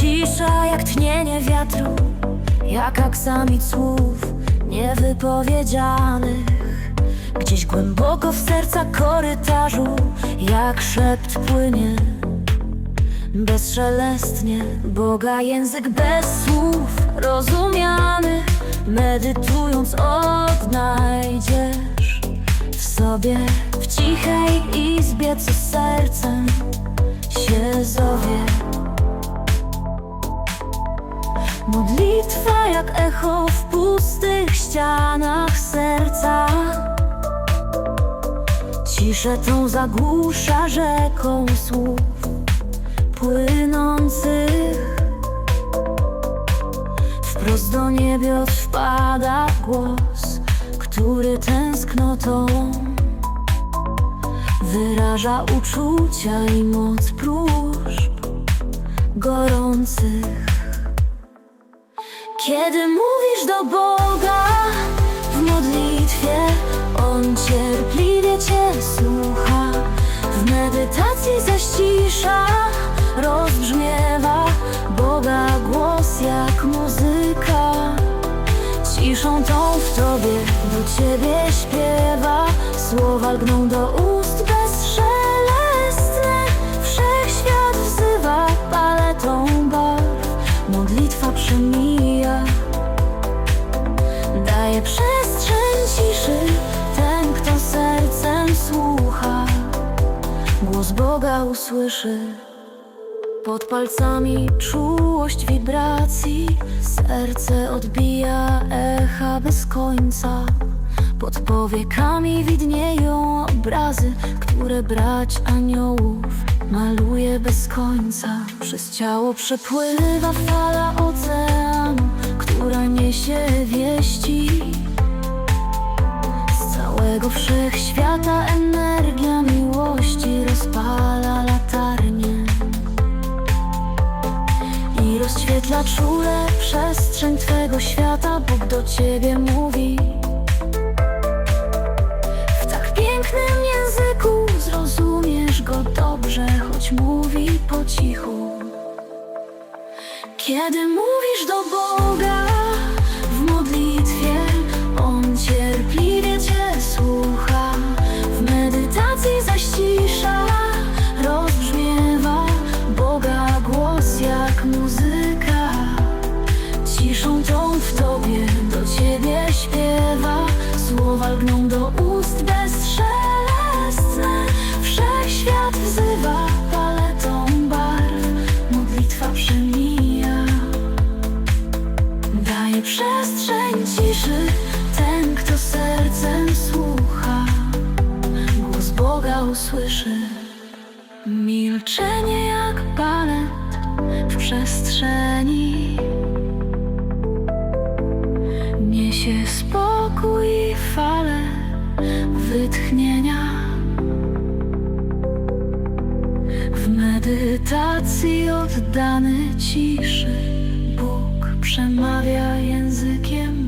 Cisza jak tchnienie wiatru Jak aksamit słów niewypowiedzianych. Gdzieś głęboko w serca korytarzu Jak szept płynie Bezszelestnie. Boga język bez słów rozumiany Medytując odnajdziesz W sobie w cichej izbie co sercem się zowie Modlitwa jak echo w pustych ścianach serca. Ciszę tą zagłusza rzeką słów płynących. Wprost do niebios wpada głos Który tęsknotą Wyraża uczucia i moc próżb gorących kiedy mówisz do Boga w modlitwie, On cierpliwie Cię słucha. W medytacji zaś cisza rozbrzmiewa Boga głos jak muzyka. Ciszą tą w Tobie do Ciebie śpiewa. Słowa lgną do ust Głos Boga usłyszy. Pod palcami czułość wibracji. Serce odbija echa bez końca. Pod powiekami widnieją obrazy Które brać aniołów maluje bez końca. Przez ciało przepływa fala oceanu Która niesie wieści całego wszechświata energia miłości Rozpala latarnię i rozświetla czule przestrzeń Twego świata. Bóg do Ciebie mówi. W tak pięknym języku zrozumiesz go dobrze Choć mówi po cichu. Kiedy mówisz do Boga głos jak muzyka. Ciszą tą w Tobie do Ciebie śpiewa. Słowa lgną do ust przestrzeni. Niesie spokój i fale wytchnienia. W medytacji oddany ciszy Bóg przemawia językiem